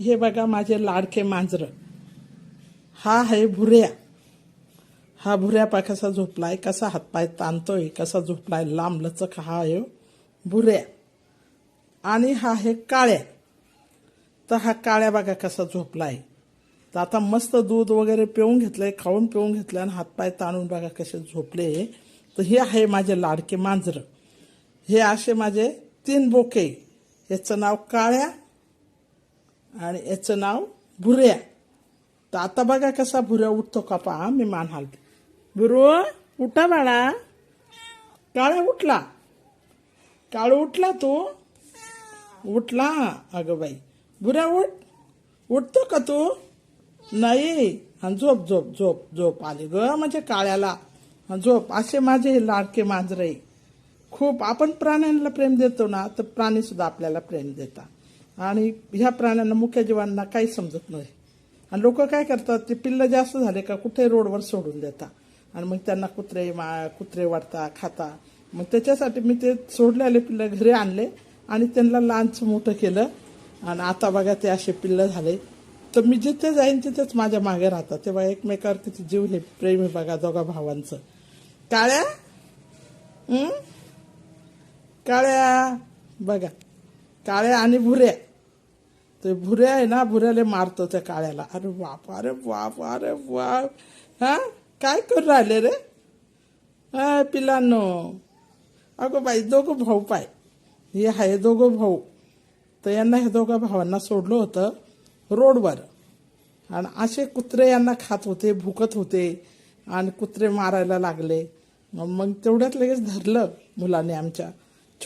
हे बघा माझे लाडके मांजर. हा आहे भुऱ्या हा भुऱ्या पा कसा झोपलाय कसा हातपाय ताणतोय कसा झोपलाय लांब लचक हा आहे हो, भुऱ्या आणि हा आहे काळ्या. तर हा काळ्या बघा कसा झोपलाय. तर आता मस्त दूध वगैरे पिऊन घेतलंय खाऊन पिऊन घेतलं आणि हातपाय ताणून बघा कसे झोपले. तर हे आहे माझे लाडके मांजर. हे असे माझे तीन बोके. याचं नाव काळ्या आणि याचं नाव भुऱ्या तर आता बघा कसा भुऱ्या उठतो का पहा मी मान हालते. बुरू उठा बाळा. काळ्या उठला. काळू उठला तू. उठला अगं बाई. भुऱ्या उठ. उठतो का तू? नाही. आणि झोप झोप झोप झोप आले ग म्हणजे काळ्याला. झोप असे माझे हे लाडके मांजरे खूप आपण प्राण्यांना प्रेम देतो ना तर प्राणी सुद्धा आपल्याला प्रेम देतात. आणि ह्या प्राण्यांना मुख्य जीवांना काही समजत नाही. आणि लोक काय करतात ते पिल्लं जास्त झाले का कुठे रोडवर सोडून देतात आणि मग त्यांना कुत्रे मा कुत्रे वाटता खाता. मग त्याच्यासाठी मी ते सोडलेले पिल्लं घरी आणले आणि त्यांना लहानचं मोठं केलं. आणि आता बघा ते असे पिल्लं झाले. तर मी जिथे जाईन तिथेच माझ्या मागे राहतात. तेव्हा एकमेकावर किती जीव हे प्रेम आहे बघा दोघा भावांचं. काळ्या? काळ्या? बघा. काळ्या आणि भुऱ्या. ते भुऱ्या आहे ना भुऱ्याला मारतो त्या काळ्याला. अरे बाप अरे बाप अरे बाप. हा? काय करू राहिले रे? हा पिलांनो. अगं बाई दोघं भाऊ पाय. हे आहे दोघं भाऊ. तर यांना हे दोघं भावांना सोडलं होतं रोडवर. आणि असे कुत्रे यांना खात होते भुकत होते आणि कुत्रे मारायला लागले. मग मग तेवढ्यात लगेच धरलं मुलाने आमच्या.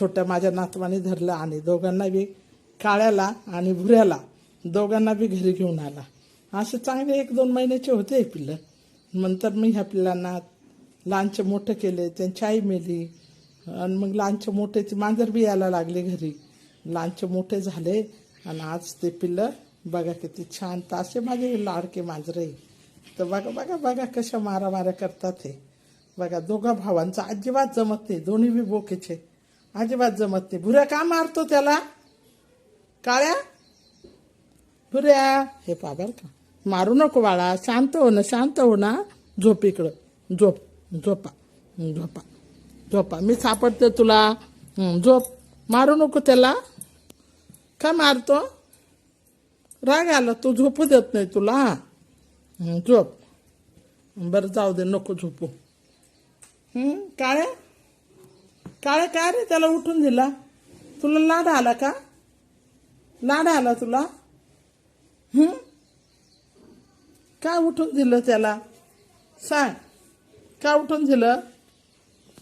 छोट्या माझ्या नातवाने धरलं आणि दोघांना बी काळ्याला आणि भुऱ्याला दोघांना बी घरी घेऊन आला. असे चांगले एक दोन महिन्याचे होते हे पिल्लं. नंतर मी ह्या पिल्लांना लहानचे मोठं केले त्यांची आई मेली. आणि मग लहानचे मोठे ती मांजर बी यायला लागले घरी. लहानचे मोठे झाले आणि आज ते पिल्लं बघा किती छान तर असे माझे लाडके लाडके मांजरे तर बघा बघा बघा कशा मारामाऱ्या करतात हे. बघा दोघा भावांचा अजिबात जमत नाही. दोन्ही बी बोकेचे. अजिबात जमत नाही. भुऱ्या का मारतो त्याला? काळ्या? भुऱ्या हे पाबर का. मारू नको बाळा. शांत हो ना शांत हो ना. झोप इकडं. झोप. झोपा. झोपा. झोपा. मी सापडते तुला. झोप. मारू नको त्याला. का मारतो? राग आला. तो झोपू देत नाही तुला. झोप. बरं जाऊ दे. नको झोपू. काळ्या? काळ्या काय रे? त्याला उठून दिला. तुला लाड आला का? लाड आला तुला? काय उठून दिलं त्याला? सांग. काय उठून दिलं?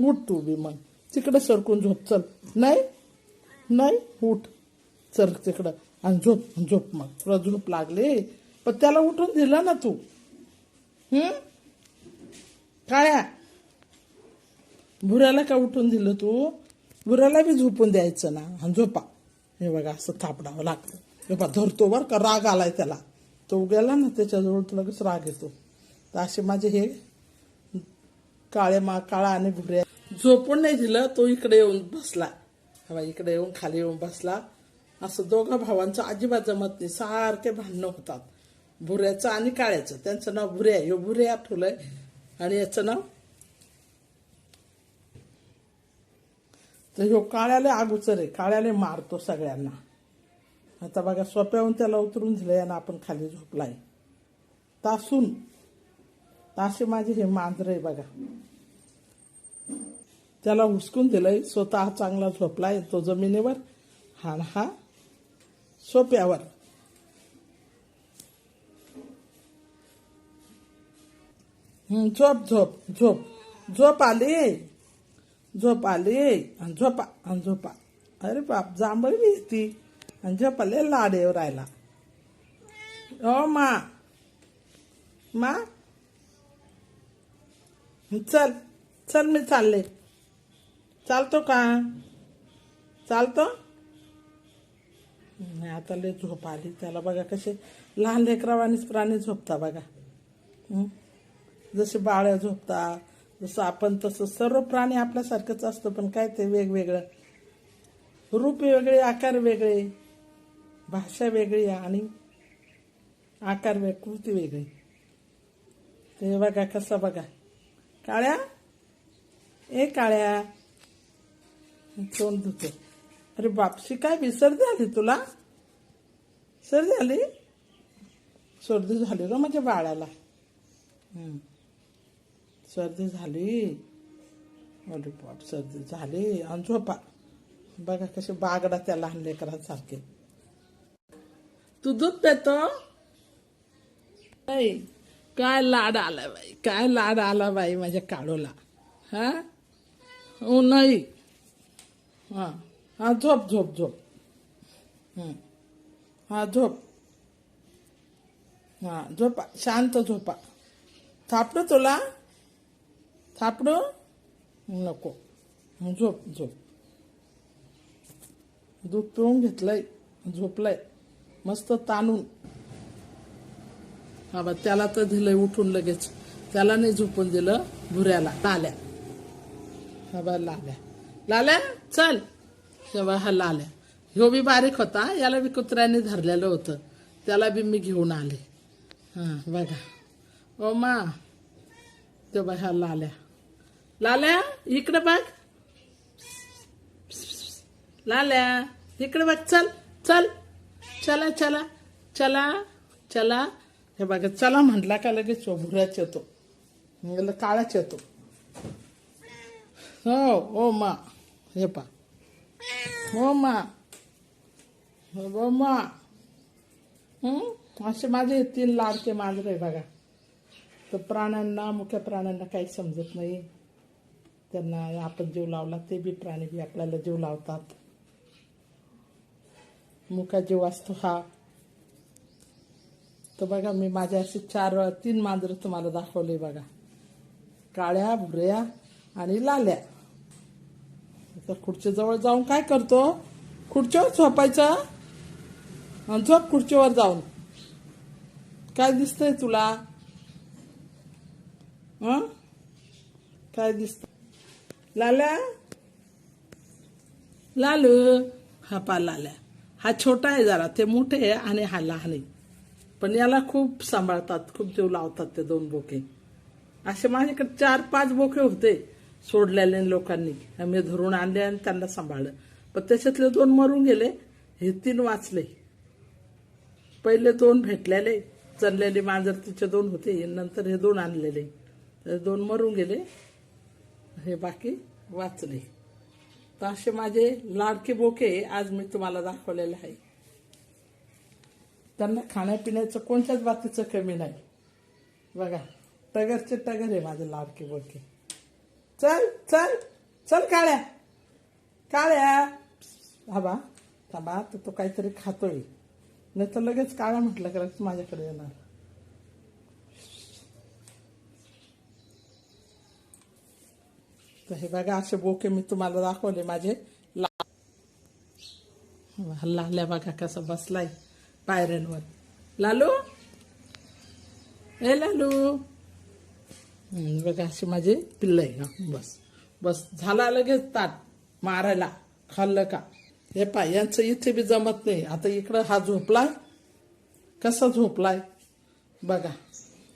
उठ तू बी मग. तिकडे सरकून झोप चल. नाही? नाही? उठ. चल तिकडं. आणि झोप झोप मग. तुला झोप लागले? पण त्याला उठून दिलं ना तू. काय काळ्या. भुऱ्याला का उठून दिलं तू? भुऱ्याला बी झोपून द्यायचं ना. झोपा. हे बघा असं थापडावं लागतं. हे बघा धरतो बरं का राग आलाय त्याला. तो गेला ना त्याच्याजवळ तर लगेच राग येतो. तर असे माझे हे काळे मा काळा आणि भुऱ्या झोपून नाही दिलं तो इकडे येऊन बसला. हवा इकडे येऊन खाली येऊन बसला. असं दोघा भावांचं अजिबात जमत नाही. सारखे भांडणं होतात. भुऱ्याचं आणि काळ्याचं. त्यांचं नाव भुऱ्या हे भुऱ्या ठेवलंय आणि याचं नाव तर ह्यो काळ्याला आगुचर आहे काळ्याला मारतो सगळ्यांना. आता बघा सोप्याहून त्याला उतरून दिलंय आणि आपण खाली झोपलाय. तासून तासे माझे हे मांजर आहे बघा. त्याला हुसकून दिलंय स्वतः चांगला झोपलाय तो जमिनीवर हा हा सोप्यावर. झोप झोप झोप. झोप आली. झोप आली आणि झोपा आणि झोपा. अरे बाप जांभळी बी ती. आणि झोपाले लाडेवर राहिला. ओ मा. मा. चल चल मी चालले. चालतो का? चालतो? नाही आता लय झोप आली. त्याला बघा कसे लहान लेकरावानीच प्राणी झोपता बघा. जसे बाळ्या झोपता जसं आपण तसं सर्व प्राणी आपल्यासारखंच असतं पण काय ते वेगवेगळं. रूप वेगळे आकार वेगळे भाषा वेगळी आणि आकार वेग कृती वेगळी. ते बघा कसं बघा. काळ्या? ए काळ्या. तोंड धुतो अरे बापशी काय विसर झाली तुला? सर झाली? सर्दी झाली ग माझ्या बाळाला. हम्म. सर्दी झाली. अरे बाप सर्दी झाली. आणि झोपा. बघा कसे बागडा त्या लहान लेकरांसारखे. तू दूध पितो? नाही काय लाड आला बाई काय लाड आला बाई माझ्या काळूला हा? हो नाही. हा हा झोप झोप झोप. हा झोप. हा झोपा. शांत झोपा. थापडू तुला? थापडू नको. झोप झोप. दूध पिऊन घेतलंय झोपलंय. मस्त ताणून. हा बा त्याला तर दिलंय उठून लगेच. त्याला नाही झोपून दिलं भुऱ्याला. लाल्या. हा बा लाल्या. लाल्या चल. तेव्हा हा लाल्या. ह्यो बी बारीक होता याला बी कुत्र्याने धरलेलं होतं. त्याला बी मी घेऊन आले. हां बघा. ओ मा. तेव्हा ह्या लाल्या. लाल्या इकडे बघ. लाल्या इकडे बघ. चल चल. चला चला चला चला. हे बघा चला म्हटला का लगेच भुराच येतो. म्हणलं काळाच येतो. हो ओ मा. हे पा. हो मा. हो, हो मा. असे माझे तीन लाडके मांजर आहे बघा. तर प्राण्यांना मुख्य प्राण्यांना काही समजत नाही. त्यांना आपण जीव लावला ते बी प्राणी बी आपल्याला जीव लावतात. मुका जीव असतो हा. तर बघा मी माझ्या असे चार तीन मांजरं तुम्हाला दाखवले बघा. काळ्या भुऱ्या आणि लाल्या. तर खुर्चीजवळ जाऊन काय करतो? खुर्चीवर झोपायचं. आणि झोप खुर्चीवर जाऊन. काय दिसतंय तुला? काय दिसतं लाल्या? लालू. हा पा लाल्या. हा छोटा आहे जरा ते मोठे आहे आणि हा लहान आहे. पण याला खूप सांभाळतात खूप जीव लावतात ते दोन बोके. असे माझ्याकडे चार पाच बोके होते सोडलेले लोकांनी. आम्ही धरून आणले आणि त्यांना सांभाळलं. पण त्याच्यातले दोन मरून गेले. हे तीन वाचले. पहिले दोन भेटलेले चललेले मांजर तिचे दोन होते. नंतर हे दोन आणलेले. तर दोन मरून गेले. हे बाकी वाचले. तर असे माझे लाडके बोके आज मी तुम्हाला दाखवलेले आहे. त्यांना खाण्यापिण्याचं कोणत्याच बाकीचं कमी नाही. बघा टगरचे टगर आहे माझे लाडके बोके. चल चल चल काळ्या. काळ्या. थांबा थांबा तर तो काहीतरी खातोय. नाही तर लगेच काळ्या म्हटलं का माझ्याकडे येणार. तर हे बघा असे बोके मी तुम्हाला दाखवले माझे. लाल्या बघा कसा बसलाय पायऱ्यांवर. लालू? हे लालू. बघा अशी माझी पिल्ल आहे बस. बस. झाला लगेच ताट. मारायला. खाल्लं का? हे पाय यांचं इथे बी जमत नाही. आता इकडं हा झोपलाय. कसा झोपलाय? बघा.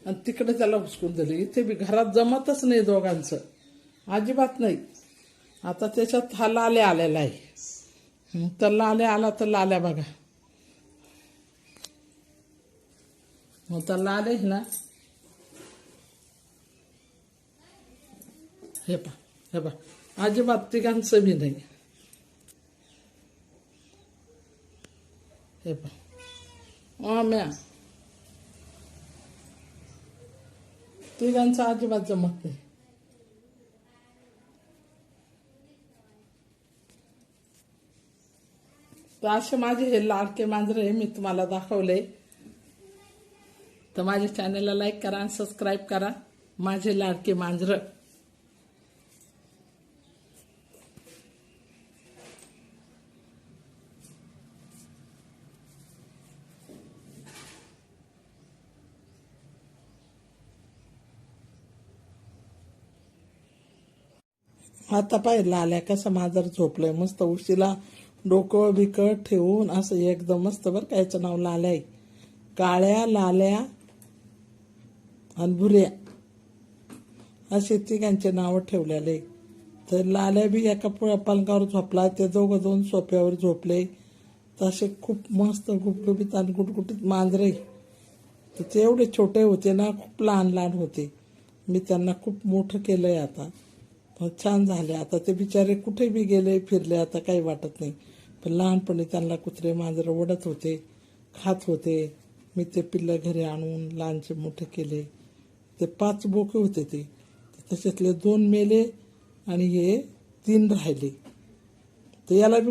आणि तिकडे त्याला हुसकून दिलं. इथे बी घरात जमतच नाही दोघांचं. अजिबात नाही. आता त्याच्यात हा लाल्या आलेला आहे. तर लाल्या आला तर लाल्या बघा. मग तर लाले ना. हे पा हे पा अजिबात तिघांचं बी नाही. हे पा म्या तिघांचं अजिबात जमत नाही. तर असे माझे हे लाडके मांजरे मी तुम्हाला दाखवले. तर माझ्या चॅनलला लाईक करा आणि सबस्क्राईब करा माझे लाडके मांजरं. आता पाहिलं आल्या कसं मांजर झोपलंय मस्त उशीला डोकं बिकट ठेवून असं एकदम मस्त बरं का याचं नाव लाल्या. आहे काळ्या लाल्या आणि भुऱ्या असे तिघांचे नावं ठेवलेले. तर लाल्या बी एका प- पलंगावर झोपला ते दोघं दोन सोफ्यावर झोपले. तसे खूप मस्त गुपगुपीत आणि गुटगुटीत मांजरे. तर ते एवढे छोटे होते ना खूप लहान लहान होते. मी त्यांना खूप मोठं केलं आहे आता छान झाले. आता ते बिचारे कुठे बी गेले फिरले आता काही वाटत नाही. लहानपणी त्यांना कुत्रे मांजरं ओढत होते खात होते. मी ते पिल्लं घरी आणून लहानचे मोठे केले. ते पाच बोके होते ते. त्याच्यातले दोन मेले आणि हे तीन राहिले. तर याला बी